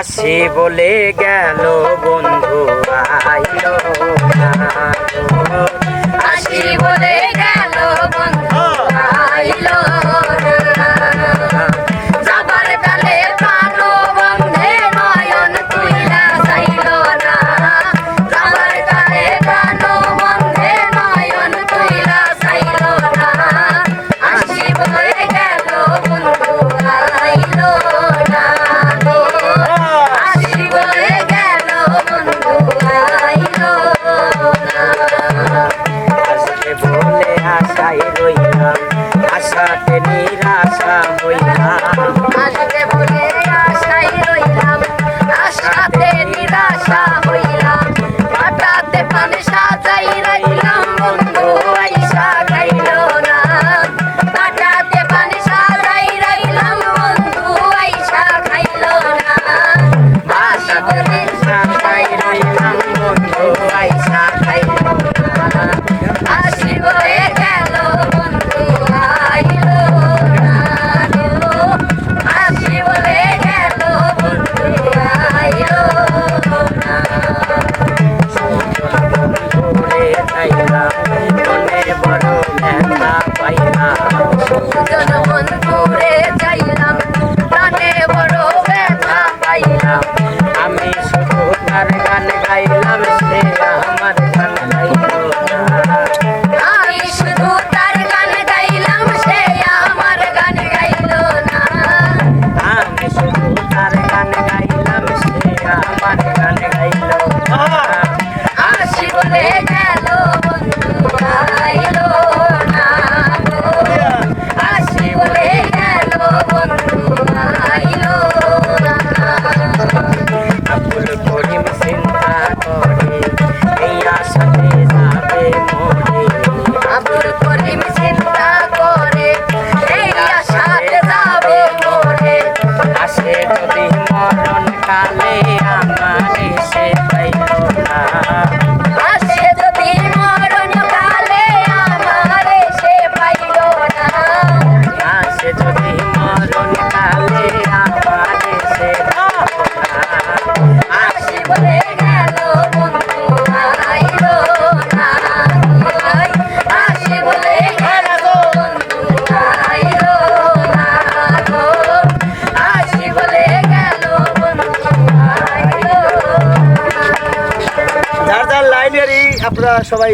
আসি বলে গেল বন্ধু আইল না। আশায় রইলাম, আশাতে নিরাশা হইলাম। আসবে বলে আশায় রইলাম, আশাতে নিরাশা হইলাম। পাটাতে পানে সাজাইলাম สวั নিয়ারই আপনারা সবাই